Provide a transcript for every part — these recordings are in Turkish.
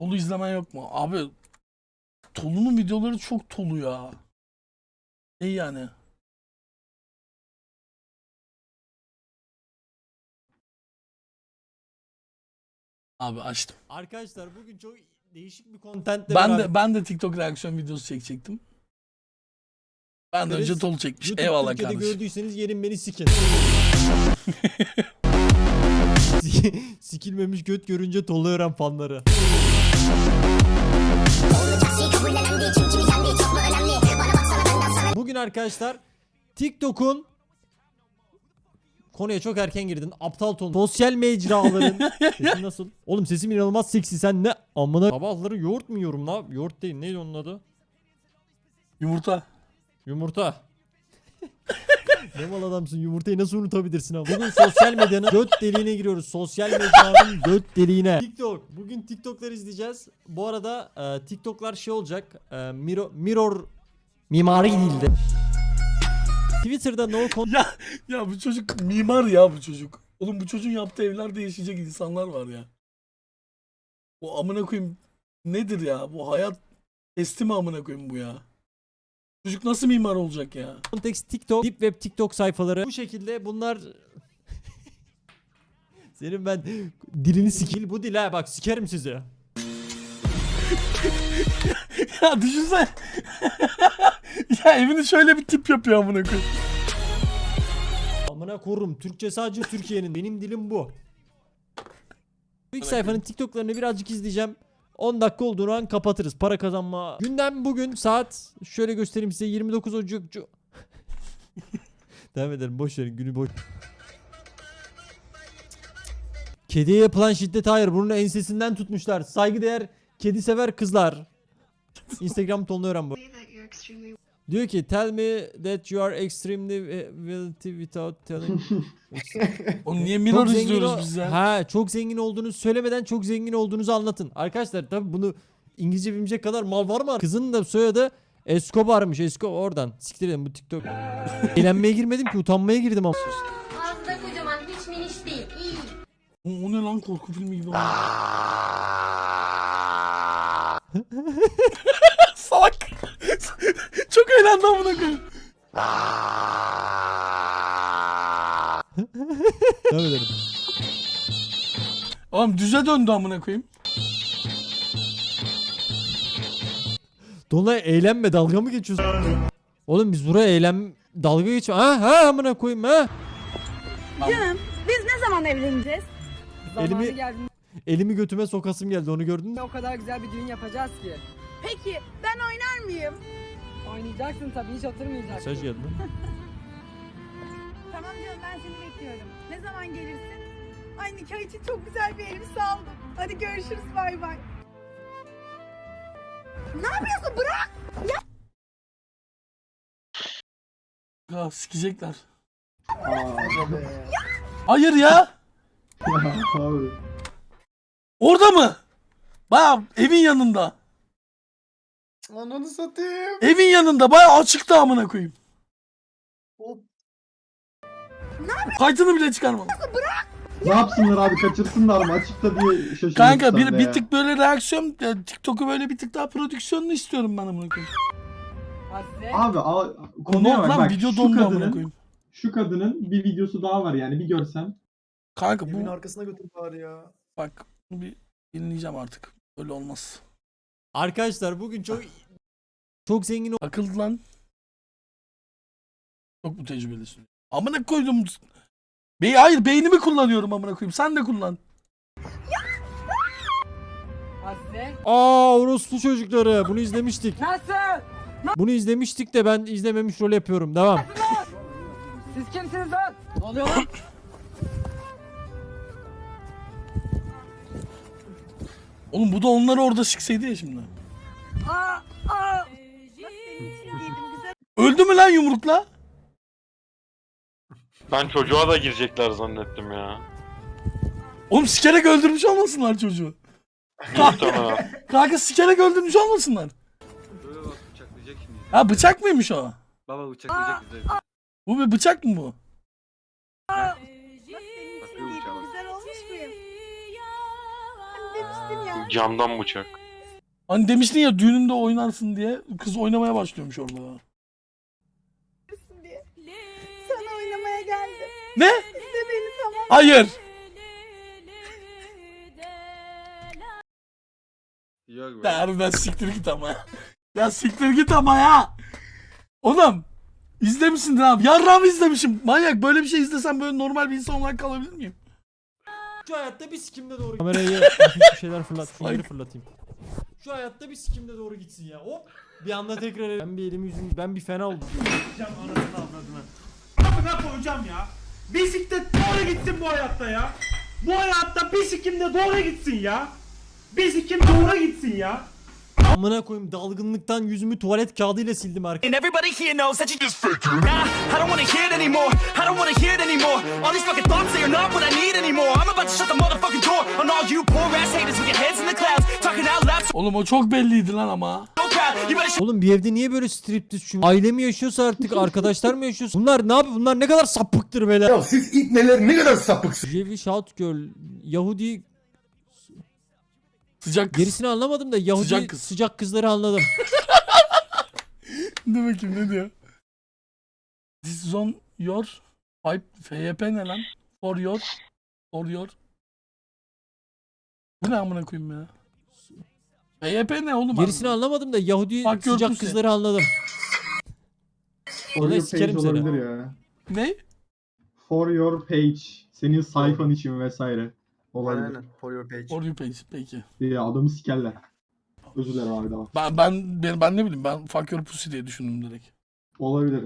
Tolu izlemen yok mu? Abi Tolu'nun videoları çok Tolu ya. İyi yani. Abi açtım. Arkadaşlar bugün çok değişik bir contentle Ben beraber- de ben de TikTok reaksiyon videosu çekecektim. Ben de önce Tolu çekmiş. YouTube Eyvallah Türkiye'de kardeşim. gördüyseniz gelin beni sikin. Sikilmemiş göt görünce tolu öğren fanları. Arkadaşlar TikTok'un konuya çok erken girdin. Aptal ton. Sosyal mecraların. Sesin nasıl? Oğlum sesim inanılmaz seksi. Sen ne amına sabahları yoğurt mu yiyorum la? Yoğurt değil. Neydi onun adı? Yumurta. Yumurta. ne mal adamsın yumurtayı nasıl unutabilirsin abi? Bugün sosyal medyanın göt deliğine giriyoruz. Sosyal medyanın göt deliğine. TikTok. Bugün TikTok'lar izleyeceğiz. Bu arada e, TikTok'lar şey olacak. E, mirror, mirror mimari değildi. Twitter'da no con Ya ya bu çocuk mimar ya bu çocuk. Oğlum bu çocuğun yaptığı evlerde yaşayacak insanlar var ya. Bu amına koyayım nedir ya? Bu hayat testi mi amına koyayım bu ya? Çocuk nasıl mimar olacak ya? Context TikTok, Deep Web TikTok sayfaları. Bu şekilde bunlar Senin ben dilini sikil bu dil ha bak sikerim sizi. ya düşünsene. ya evini şöyle bir tip yapıyor amına koyayım. Amına korum. Türkçe sadece Türkiye'nin. Benim dilim bu. Bu ilk sayfanın TikTok'larını birazcık izleyeceğim. 10 dakika olduğunu an kapatırız. Para kazanma. Gündem bugün saat şöyle göstereyim size 29 Ocak. Devam edelim. Boş verin. Günü boş. Kediye yapılan şiddet hayır. Bunun ensesinden tutmuşlar. Saygıdeğer kedi sever kızlar. Instagram tonunu öğren bu. Diyor ki tell me that you are extremely wealthy without telling. Oğlum niye minor zengin izliyoruz biz ya? Ha çok zengin olduğunu söylemeden çok zengin olduğunuzu anlatın. Arkadaşlar tabi bunu İngilizce bilmeyecek kadar mal var mı? Kızın da soyadı Escobar'mış. Escobar oradan. Siktir edin bu TikTok. Eğlenmeye girmedim ki utanmaya girdim ama. Ağzı kocaman hiç miniş değil. İyi. O, o ne lan korku filmi gibi. Salak. Çok eğlendi amına koyayım. Devam edelim. Oğlum düze döndü amına koyayım. Dolunay eğlenme dalga mı geçiyorsun? Oğlum biz buraya eğlen dalga geçme. Ha ha amına koyayım ha. Canım biz ne zaman evleneceğiz? Zamanı Elimi- geldiğinde Elimi götüme sokasım geldi onu gördün mü? o kadar güzel bir düğün yapacağız ki. Peki ben oynar mıyım? Oynayacaksın tabii hiç oturmayacaksın. Mesaj geldi. Tamam canım ben seni bekliyorum. Ne zaman gelirsin? Ay nikah için çok güzel bir elbise aldım. Hadi görüşürüz bay bay. Ne yapıyorsun bırak? Ya sikecekler. Hayır ya. Orada mı? Baya evin yanında. Ananı satayım. Evin yanında baya açıkta amına koyayım. Hop. Kaydını bile çıkarmadım. Ne yapsınlar abi kaçırsınlar mı? Açıkta diye şaşırdım. Kanka bir, bir tık böyle reaksiyon ya, TikTok'u böyle bir tık daha prodüksiyonlu istiyorum ben amına koyayım. Abi a, Ne konuya oldu bak. lan bak video şu dondu amına kadının, koyayım. şu kadının bir videosu daha var yani bir görsen. Kanka Evin bu arkasına götür bari ya. bak bunu bir dinleyeceğim artık. Böyle olmaz. Arkadaşlar bugün çok çok zengin Akıllı lan. Çok mu tecrübelisin? Amına koydum. Bey hayır beynimi kullanıyorum amına koyayım. Sen de kullan. Hadi. Aa orospu çocukları bunu izlemiştik. Nasıl? Bunu izlemiştik de ben izlememiş rol yapıyorum. Devam. Siz kimsiniz lan? Ne oluyor lan? Oğlum bu da onları orada sikseydi ya şimdi. Aa, aa. Öldü mü lan yumrukla? Ben çocuğa da girecekler zannettim ya. Oğlum sikerek öldürmüş olmasınlar çocuğu. Muhtemelen. Kanka sikerek öldürmüş olmasınlar. Böyle bak bıçaklayacak şimdi. Ha bıçak mıymış o? Baba bıçaklayacak bizi. Bu bir bıçak mı bu? Bak giydim uçağa bak. güzel olmuş muyum? Demiştim ya. Camdan bıçak. Hani demiştin ya düğününde oynarsın diye kız oynamaya başlıyormuş orada. diye. Sana oynamaya geldim. Ne? İşte beni tamam. Hayır. Yok be. Ya harbiden siktir git ama ya. Ya siktir git ama ya. Oğlum izlemişsindir abi. Yarrağımı izlemişim. Manyak böyle bir şey izlesem böyle normal bir insan olarak kalabilir miyim? Şu hayatta bir sikimde doğru Kamerayı hafif bir şeyler fırlat. Şunları Ay. fırlatayım. Şu hayatta bir sikimde doğru gitsin ya. Hop. Bir anda tekrar ben bir elimi yüzümü ben bir fena oldum. Amına koyacağım ya. Bisiklet doğru gitsin bu hayatta ya. Bu hayatta bisikim de doğru gitsin ya. Bisikim doğru gitsin ya. Amına koyayım dalgınlıktan yüzümü tuvalet kağıdıyla sildim arkadaşlar. And everybody here knows that you just fake Nah, I don't wanna hear it anymore. I don't wanna hear it anymore. All these fucking thoughts, they are not what I need anymore. I'm about to shut the motherfucking door on all you poor ass haters with your heads in the clouds. Talking out loud, Oğlum o çok belliydi lan ama. Oğlum bir evde niye böyle striptiz çünkü? Aile mi yaşıyorsa artık arkadaşlar mı yaşıyorsa? Bunlar ne yapıyor? Bunlar ne kadar sapıktır beyler. Ya siz ipneler ne kadar sapıksınız. Jevi Shout Girl Yahudi Sıcak kız. gerisini anlamadım da Yahudi Sıcak sıcak, kız. kızları anladım. Ne bakayım ne diyor? This is on your pipe FYP ne lan? For your for your Bu ne amına koyayım ya? FYP ne oğlum? Gerisini anlamadım da Yahudi Bak sıcak sen. kızları anladım. For Orada your sikerim page seni. olabilir ya. Ne? For your page. Senin sayfan için vesaire. Olabilir. Aynen. For your page. For you page peki. Ya adamı sikerler. Özür dilerim abi devam. Ben ben ben, ben ne bileyim ben fuck your pussy diye düşündüm direkt. Olabilir.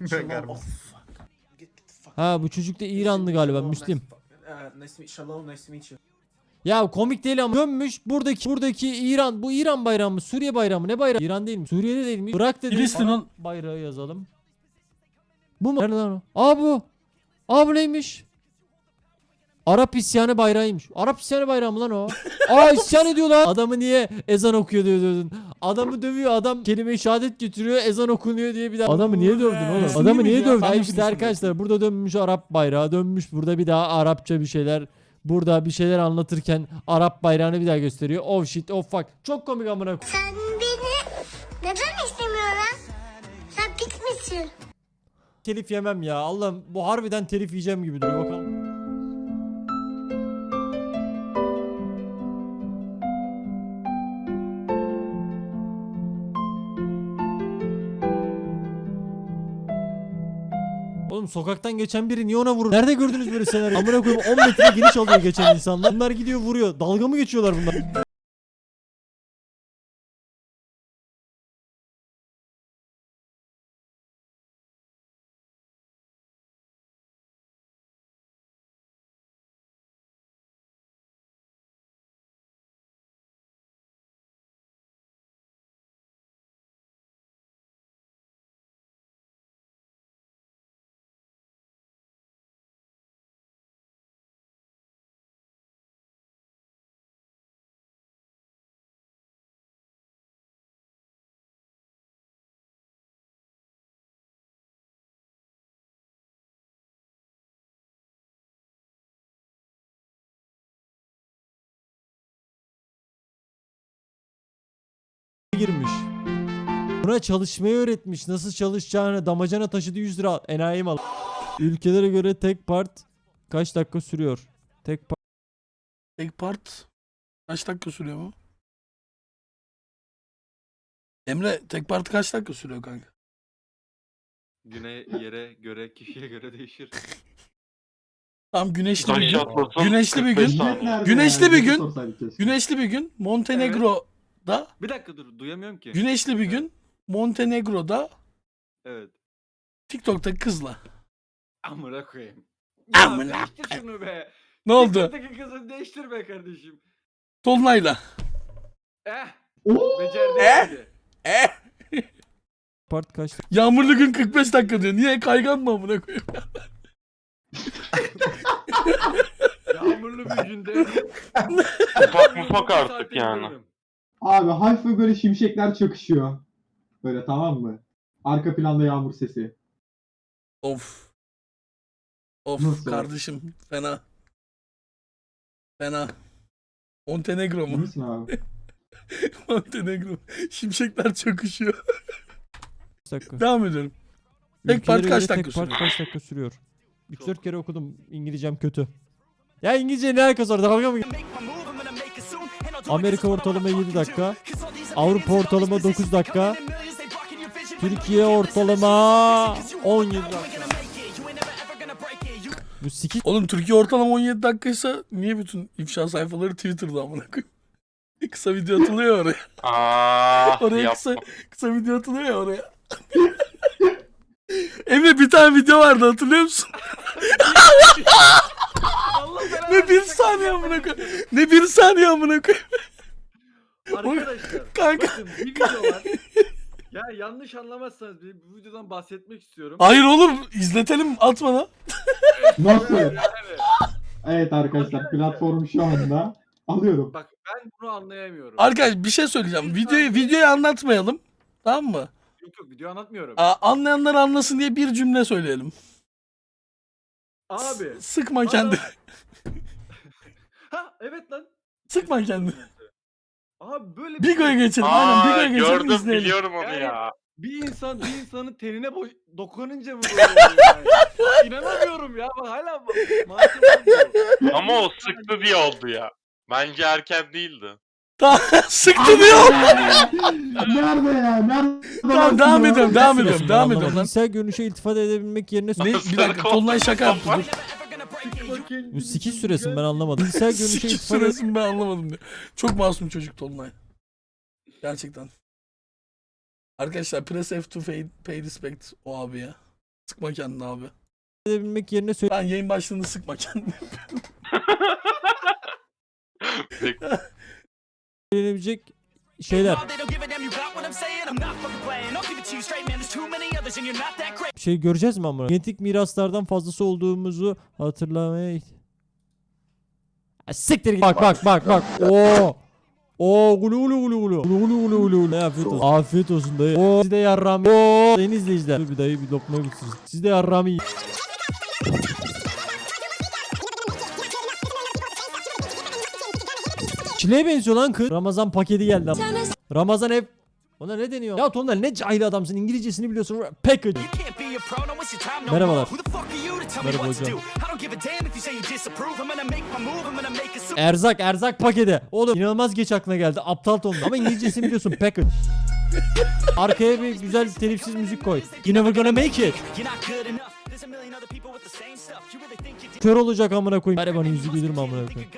Ha bu çocuk da İranlı galiba Müslim. Ya komik değil ama dönmüş buradaki buradaki İran bu İran bayrağı mı Suriye bayrağı mı ne bayrağı İran değil mi Suriye'de değil mi Irak dedi Filistin ol- bayrağı yazalım Bu mu Nerede lan o Aa bu Aa bu neymiş Arap isyanı bayrağıymış Arap isyanı bayrağı mı lan o Aa isyan ediyor lan Adamı niye ezan okuyor diyor diyordun Adamı dövüyor adam kelime-i şehadet getiriyor ezan okunuyor diye bir daha Adamı niye dövdün oğlum Kesin Adamı niye dövdün de işte arkadaşlar burada dönmüş Arap bayrağı dönmüş burada bir daha Arapça bir şeyler Burada bir şeyler anlatırken Arap bayrağını bir daha gösteriyor. Oh shit oh fuck. Çok komik amına koyayım. Sen beni neden istemiyorsun? Sen pis misin? Telif yemem ya. Allah'ım bu harbiden telif yiyeceğim gibi duruyor bakalım. Oğlum sokaktan geçen biri niye ona vurur? Nerede gördünüz böyle senaryo? Amına koyayım 10 metre geniş alıyor geçen insanlar. Bunlar gidiyor vuruyor. Dalga mı geçiyorlar bunlar? Girmiş. Buna çalışmayı öğretmiş. Nasıl çalışacağını damacana taşıdı 100 lira. Enayi mal. Ülkelere göre tek part kaç dakika sürüyor? Tek part Tek part kaç dakika sürüyor mu? Emre tek part kaç dakika sürüyor kanka? Güne yere göre kişiye göre değişir. Tam güneşli bir gün. Güneşli bir 45 gün. Güneşli bir gün. Güneşli bir gün Montenegro'da Bir dakika dur duyamıyorum ki. güneşli bir gün Montenegro'da Evet. TikTok'taki kızla. Amına koyayım. Amına Ya değiştir şunu be. Ne oldu? TikTok'taki kızı değiştir be kardeşim. Tolunay'la. Eh. Oo! Becerdi. Eh? hadi. part kaç Yağmurlu gün 45 dakika diyor. Niye kaygan mı amına koyayım? Yağmurlu bir günde. Ufak mufak artık yani. Abi hafif böyle şimşekler çakışıyor. Böyle tamam mı? Arka planda yağmur sesi. Of. Of Nasıl? kardeşim fena. Fena. Montenegro mu? abi? Montenegro. Şimşekler çakışıyor. Kaç dakika? Devam ediyorum. Tek part Ülkelere kaç göre dakika tek part sürüyor? kaç dakika sürüyor? 3-4 kere okudum. İngilizcem kötü. Ya İngilizce ne alakası var? Dalga mı? Amerika ortalama 7 dakika. Avrupa ortalama 9 dakika. Türkiye ortalama 17 dakika. Bu sikik Oğlum Türkiye ortalama 17 dakikaysa niye bütün ifşa sayfaları Twitter'da amına koyayım? Kısa video atılıyor oraya. Aa, Oraya yapma. kısa, kısa video atılıyor ya oraya. Emre bir tane video vardı hatırlıyor musun? Ne bir saniye amına koyayım. Ne bir saniye amına koyayım. Arkadaşlar Kanka. bakın bir video var. Ya yanlış anlamazsanız bir bu videodan bahsetmek istiyorum. Hayır olur izletelim at bana. Nasıl? Yani, Evet arkadaşlar platform şu anda. Alıyorum. bak ben bunu anlayamıyorum. Arkadaş bir şey söyleyeceğim. Videoyu videoyu anlatmayalım. Tamam mı? Yok yok video anlatmıyorum. Aa, anlayanlar anlasın diye bir cümle söyleyelim. Abi. Sıkma kendini. ha evet lan. Sıkma kendini. Abi böyle bir Bigo'ya geçelim. Aa, Aynen Bigo'ya geçelim gördüm izleyelim. biliyorum onu Yani- ya. bir insan bir insanın tenine boy dokununca mı böyle oluyor yani? İnanamıyorum ya bak hala ma- masum olmuyor. Ama o sıktı diye oldu ya. Bence erken değildi. Tamam sıktı diyor. Nerede ya? Nerede? Tamam devam ediyorum devam ediyorum devam ediyorum lan. Cinsel görünüşe iltifat edebilmek yerine Ne, bir dakika Tolunay şaka yaptı dur. bu sikiş süresin ben anlamadım. Cinsel görünüşe Sikik iltifat ed- süresini ben anlamadım diyor. Çok masum çocuk Tolunay. Gerçekten. Arkadaşlar press F to pay, pay respect o abi ya. Sıkma kendini abi. edebilmek yerine Ben yayın başlığında sıkma kendini. söylenebilecek şeyler. Şey göreceğiz mi ama? Genetik miraslardan fazlası olduğumuzu hatırlamaya Siktir git. Bak bak bak bak. Oo. Oo gulu gulu gulu gulu. Gulu gulu gulu gulu. Ne afiyet olsun. Afiyet olsun dayı. Oo siz de yarram. Oo izleyiciler. Dur bir dayı bir lokma bitirsin. Siz de yarram Çileğe benziyor lan kız. Ramazan paketi geldi ama. Ramazan ev. Ona ne deniyor? Ya Tonlar ne cahil adamsın. İngilizcesini biliyorsun. Package. Merhabalar. Merhaba hocam. Erzak erzak paketi. Oğlum inanılmaz geç aklına geldi. Aptal tonlu ama İngilizcesini biliyorsun. Package. Arkaya bir güzel telifsiz müzik koy. You never gonna make it. Kör olacak amına koyayım. Bari bana yüzü güldürme amına koyayım.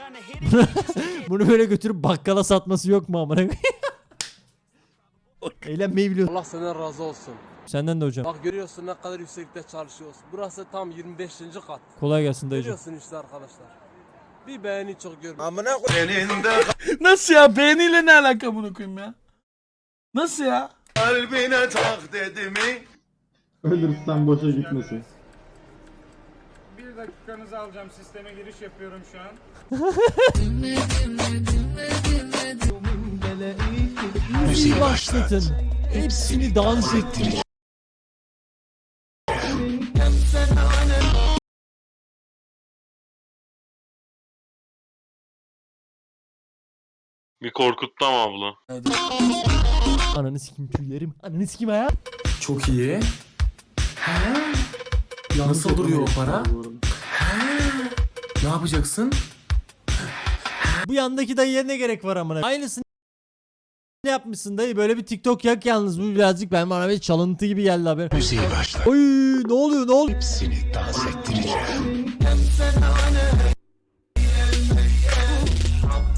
Bunu böyle götürüp bakkala satması yok mu amına koyayım? Eğlenmeyi biliyorsun. Allah senden razı olsun. Senden de hocam. Bak görüyorsun ne kadar yüksekte çalışıyoruz. Burası tam 25. kat. Kolay gelsin dayıcım. Görüyorsun işte arkadaşlar. Bir beğeni çok görmüyorum. Amına koyayım. Nasıl ya? Beğeniyle ne alaka bunu koyayım ya? Nasıl ya? Kalbine tak dedi mi? Ölürsen boşa gitmesin. Bir dakikanızı alacağım. Sisteme giriş yapıyorum şu an. Müziği başlatın. Hepsini dans ettirin. Bir korkuttu ama abla. Ananı sikim tüylerim. Ananı sikim ha. Çok iyi. Nasıl duruyor o para? Ne yapacaksın? Bu yandaki dayıya ne gerek var amına? Aynısını ne yapmışsın dayı? Böyle bir TikTok yak yalnız bu birazcık ben bana bir çalıntı gibi geldi haber. Müziği başla. Oy ne oluyor ne oluyor? Hepsini dans ettireceğim.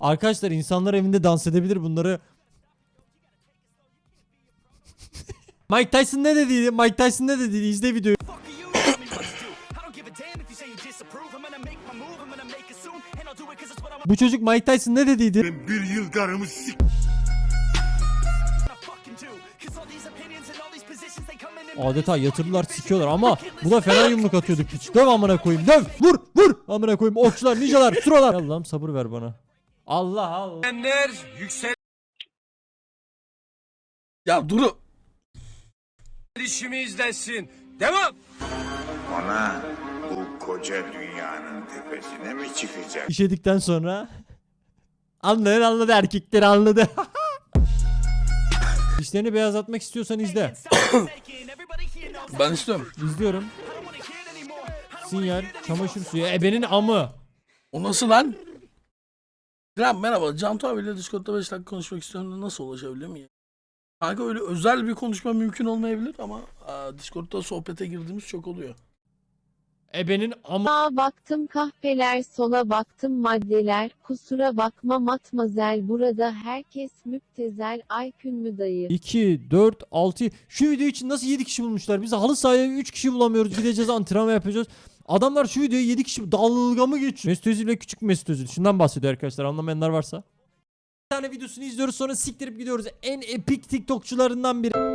Arkadaşlar insanlar evinde dans edebilir bunları. Mike Tyson ne dediydi? Mike Tyson ne dediydi? İzle videoyu. Bu çocuk Mike Tyson ne dediydi? Ben bir yıl karımı sik... Adeta yatırdılar sikiyorlar ama bu da fena yumruk atıyordu piç. Döv amına koyayım döv vur vur amına koyayım okçular ninjalar suralar. Allah'ım sabır ver bana. Allah Allah. Ya Duru. İşimi izlesin. Devam. Bu koca dünyanın tepesine mi çıkacak? İşedikten sonra Anlayan anladı erkekler anladı. Dişlerini beyazlatmak istiyorsan izle. Ben istiyorum. İzliyorum. Sinyal, çamaşır suyu, ebenin amı. O nasıl lan? Gram merhaba. Cantu abiyle Discord'da 5 dakika konuşmak istiyorum nasıl ulaşabilir miyim? Kanka öyle özel bir konuşma mümkün olmayabilir ama aa, Discord'da sohbete girdiğimiz çok oluyor. Ebenin amı. Sağa baktım kahpeler, sola baktım maddeler. Kusura bakma matmazel burada herkes müptezel. Aykün mü dayı? 2, 4, 6. Şu video için nasıl 7 kişi bulmuşlar? Biz halı sahaya 3 kişi bulamıyoruz. Gideceğiz antrenman yapacağız. Adamlar şu videoya 7 kişi dalga mı geçiyor? Mesut Özil ve küçük Mesut Özil. Şundan bahsediyor arkadaşlar. Anlamayanlar varsa. Bir tane videosunu izliyoruz sonra siktirip gidiyoruz. En epik TikTokçularından biri.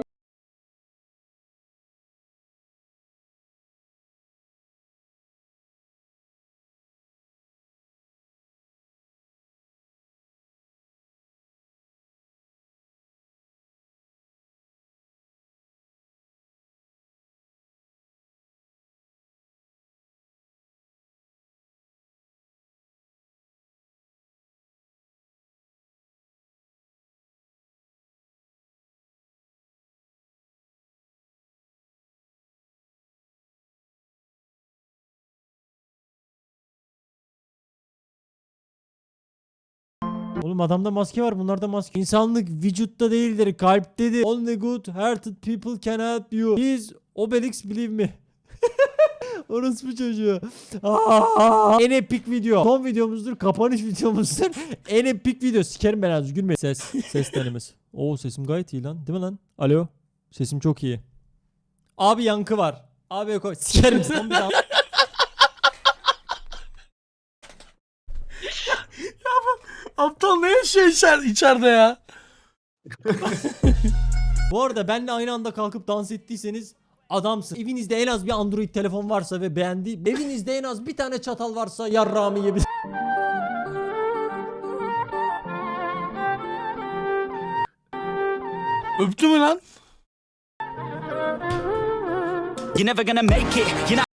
Oğlum adamda maske var bunlarda maske. İnsanlık vücutta değildir kalptedir. Only good hearted people can help you. Please Obelix believe me. Orospu çocuğu. Aa! en epik video. Son videomuzdur. Kapanış videomuzdur. en epik video. Sikerim ben az gülme. Ses. Ses denemesi. Oo sesim gayet iyi lan. Değil mi lan? Alo. Sesim çok iyi. Abi yankı var. Abi koy. Sikerim sen bir daha. Aptal ne yaşıyor içer, içeride ya? Bu arada benle aynı anda kalkıp dans ettiyseniz adamsın. Evinizde en az bir Android telefon varsa ve beğendi. Evinizde en az bir tane çatal varsa yarrağımı yiyebilir. Öptü mü lan? You're never gonna make it. You're not